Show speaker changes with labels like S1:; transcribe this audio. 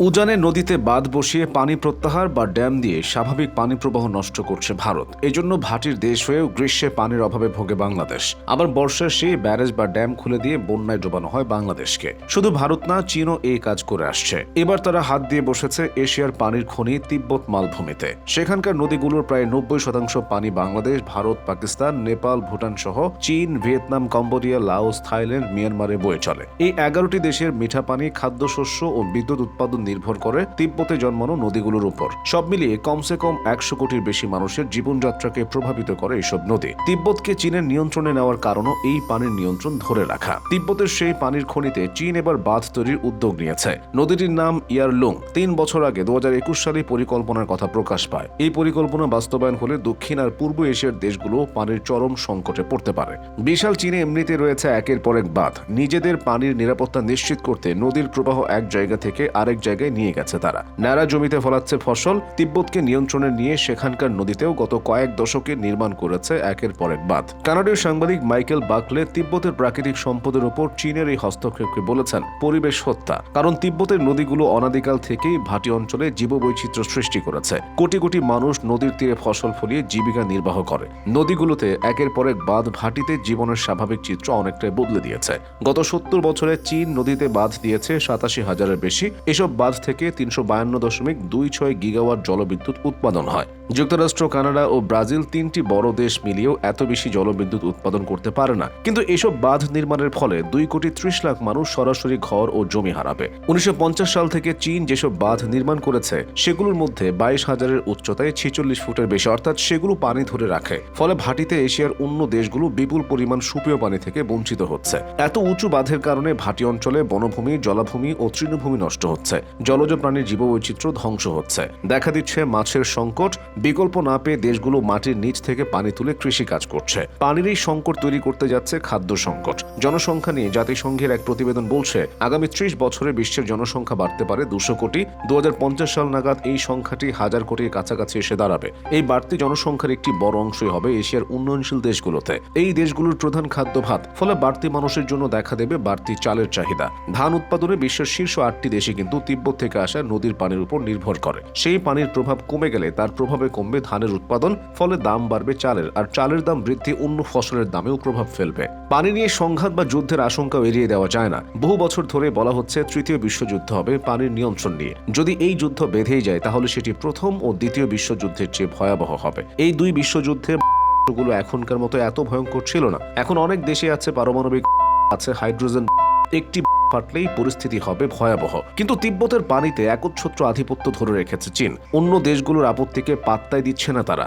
S1: উজানে নদীতে বাঁধ বসিয়ে পানি প্রত্যাহার বা ড্যাম দিয়ে স্বাভাবিক পানি প্রবাহ নষ্ট করছে ভারত। এজন্য ভাটির দেশ হয়েও গ্রীষ্মে পানির অভাবে ভোগে বাংলাদেশ। আবার বর্ষার সেই ব্যারেজ বা ড্যাম খুলে দিয়ে বন্যায় ডোবানো হয় বাংলাদেশকে। শুধু ভারত না, চীনও এই কাজ করে আসছে। এবার তারা হাত দিয়ে বসেছে এশিয়ার পানির খনি তিব্বত মালভূমিতে। সেখানকার নদীগুলোর প্রায় নব্বই শতাংশ পানি বাংলাদেশ, ভারত, পাকিস্তান, নেপাল, ভুটান সহ চীন, ভিয়েতনাম, কম্বোডিয়া, লাওস, থাইল্যান্ড, মিয়ানমারে বয়ে চলে। এই এগারোটি দেশের মিঠা পানি খাদ্যশস্য ও বিদ্যুৎ উৎপাদন নির্ভর করে তিব্বতে জন্মানো নদীগুলোর উপর। সব মিলিয়ে কমসে কম একশো কোটির বেশি মানুষের জীবনযাত্রাকে প্রভাবিত করে এসব নদী। তিব্বতকে চীনের নিয়ন্ত্রণে নেওয়ার কারণও এই পানির নিয়ন্ত্রণ ধরে রাখা। তিব্বতের সেই পানির খনিতে চীন এবার বাঁধ তৈরির উদ্যোগ নিয়েছে। নদীটির নাম ইয়ারলুং। তিন বছর আগে দু সালে পরিকল্পনার কথা প্রকাশ পায়। এই পরিকল্পনা বাস্তবায়ন হলে দক্ষিণ আর পূর্ব এশিয়ার দেশগুলো পানির চরম সংকটে পড়তে পারে। বিশাল চীনে এমনিতে রয়েছে একের পর এক বাঁধ। নিজেদের পানির নিরাপত্তা নিশ্চিত করতে নদীর প্রবাহ এক জায়গা থেকে আরেক জায়গায় নিয়ে গেছে তারা। ন্যাড়া জমিতে ফলাচ্ছে ফসল, তিব্বতকে নিয়ন্ত্রণে নিয়ে সেখানকার নদীতেও গত কয়েক দশকে নির্মাণ করেছে একের পর এক বাঁধ। কানাডীয় সাংবাদিক মাইকেল বাকলে তিব্বতের প্রাকৃতিক সম্পদের উপর চীনের এই হস্তক্ষেপকে বলেছেন, পরিবেশ হত্যা, কারণ তিব্বতের নদীগুলো অনাদিকাল থেকেই ভাটি অঞ্চলে জীববৈচিত্র্য সৃষ্টি করেছে। কোটি কোটি মানুষ নদীর তীরে ফসল ফলিয়ে জীবিকা নির্বাহ করে। নদীগুলোতে একের পর এক বাঁধ ভাটিতে জীবনের স্বাভাবিক চিত্র অনেকটাই বদলে দিয়েছে। গত সত্তর বছরে চীন নদীতে বাঁধ দিয়েছে সাতাশি হাজারের বেশি। এসব বাঁধ থেকে তিনশো বায়ান্ন দশমিক দুই ছয় গিগাওয়াট জলবিদ্যুৎ উৎপাদন হয়। যুক্তরাষ্ট্র, কানাডা ও ব্রাজিল তিনটি বড় দেশ মিলিয়েও এত বেশি জলবিদ্যুৎ উৎপাদন করতে পারে না। কিন্তু এসব বাঁধ নির্মাণের ফলে দুই কোটি ত্রিশ লাখ মানুষ সরাসরি ঘর ও জমি হারাবে। উনিশশো পঞ্চাশ সাল থেকে চীন যেসব বাঁধ নির্মাণ করেছে, সেগুলোর মধ্যে বাইশ হাজারের উচ্চতায় ছেচল্লিশ ফুটের বেশি, অর্থাৎ সেগুলো পানি ধরে রাখে। ফলে ভাটিতে এশিয়ার অন্য দেশগুলো বিপুল পরিমাণ সুপেয় পানি থেকে বঞ্চিত হচ্ছে। এত উঁচু বাঁধের কারণে ভাটি অঞ্চলে বনভূমি, জলাভূমি ও তৃণভূমি নষ্ট হচ্ছে। জলজ প্রাণীর জীববৈচিত্র্য ধ্বংস হচ্ছে। দেখা দিচ্ছে মাছের সংকট। বিকল্প না পেয়ে দেশগুলো মাটির নিচ থেকে পানি তুলে কৃষি কাজ করছে। পানির এই সংকট তৈরি করতে যাচ্ছে খাদ্য সংকট। জনসংখ্যা নিয়ে জাতিসংঘের এক প্রতিবেদন বলছে, আগামী ত্রিশ বছরে বিশ্বের জনসংখ্যা বাড়তে পারে দুশো কোটি। দু সাল নাগাদ এই সংখ্যাটি হাজার কোটির কাছাকাছি এসে দাঁড়াবে। এই বাড়তি জনসংখ্যার একটি বড় অংশই হবে এশিয়ার উন্নয়নশীল দেশগুলোতে। এই দেশগুলোর প্রধান খাদ্য ভাত, ফলে বাড়তি মানুষের জন্য দেখা দেবে বাড়তি চালের চাহিদা। ধান উৎপাদনে বিশ্বের শীর্ষ আটটি দেশে কিন্তু তিব্বত থেকে আসা নদীর পানির উপর নির্ভর করে। সেই পানির প্রভাব কমে গেলে তার প্রভাবে কমবে ধানের উৎপাদন, ফলে দাম বাড়বে চালের, আর চালের দাম বৃদ্ধি অন্য ফসলের দামেও প্রভাব ফেলবে। পানি নিয়ে সংঘাত বা যুদ্ধের আশঙ্কাও এড়িয়ে দেওয়া যায় না। বহু বছর ধরে বলা হচ্ছে তৃতীয় বিশ্বযুদ্ধ হবে পানির নিয়ন্ত্রণ নিয়ে। যদি এই যুদ্ধ বেঁধেই যায়, তাহলে সেটি প্রথম ও দ্বিতীয় বিশ্বযুদ্ধের চেয়ে ভয়াবহ হবে। এই দুই বিশ্বযুদ্ধে গুলো এখনকার মতো এত ভয়ঙ্কর ছিল না। এখন অনেক দেশে আছে পারমাণবিক আছে, হাইড্রোজেন একটি ফাটলেই পরিস্থিতি হবে ভয়াবহ। কিন্তু তিব্বতের পানিতে একচ্ছত্র আধিপত্য ধরে রেখেছে চীন। অন্য দেশগুলোর আপত্তিকে পাত্তায় দিচ্ছে না তারা।